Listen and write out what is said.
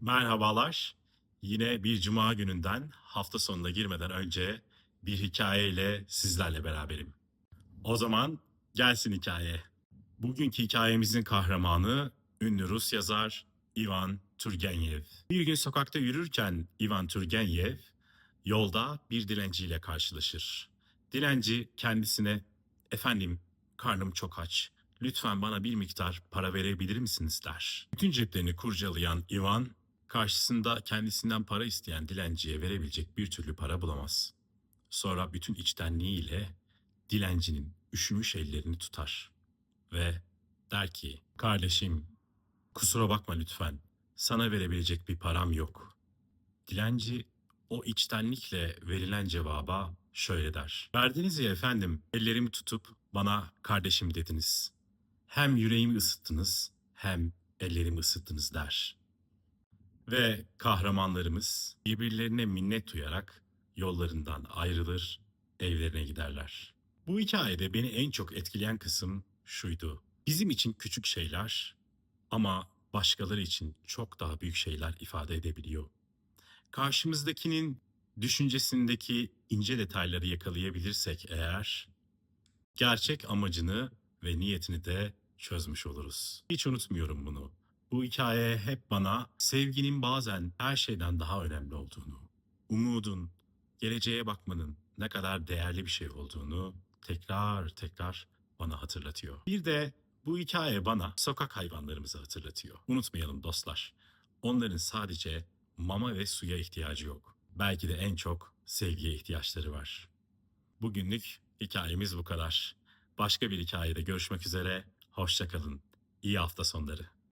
Merhabalar. Yine bir cuma gününden hafta sonuna girmeden önce bir hikayeyle sizlerle beraberim. O zaman gelsin hikaye. Bugünkü hikayemizin kahramanı ünlü Rus yazar Ivan Turgenev. Bir gün sokakta yürürken Ivan Turgenev yolda bir dilenciyle karşılaşır. Dilenci kendisine "Efendim, karnım çok aç. Lütfen bana bir miktar para verebilir misiniz?" der. Bütün ceplerini kurcalayan Ivan karşısında kendisinden para isteyen dilenciye verebilecek bir türlü para bulamaz. Sonra bütün içtenliğiyle dilencinin üşümüş ellerini tutar ve der ki kardeşim kusura bakma lütfen sana verebilecek bir param yok. Dilenci o içtenlikle verilen cevaba şöyle der. Verdiniz ya efendim ellerimi tutup bana kardeşim dediniz. Hem yüreğimi ısıttınız hem ellerimi ısıttınız der. Ve kahramanlarımız birbirlerine minnet duyarak yollarından ayrılır, evlerine giderler. Bu hikayede beni en çok etkileyen kısım şuydu. Bizim için küçük şeyler ama başkaları için çok daha büyük şeyler ifade edebiliyor. Karşımızdakinin düşüncesindeki ince detayları yakalayabilirsek eğer gerçek amacını ve niyetini de çözmüş oluruz. Hiç unutmuyorum bunu. Bu hikaye hep bana sevginin bazen her şeyden daha önemli olduğunu, umudun, geleceğe bakmanın ne kadar değerli bir şey olduğunu tekrar tekrar bana hatırlatıyor. Bir de bu hikaye bana sokak hayvanlarımızı hatırlatıyor. Unutmayalım dostlar. Onların sadece mama ve suya ihtiyacı yok. Belki de en çok sevgiye ihtiyaçları var. Bugünlük hikayemiz bu kadar. Başka bir hikayede görüşmek üzere. Hoşçakalın. İyi hafta sonları.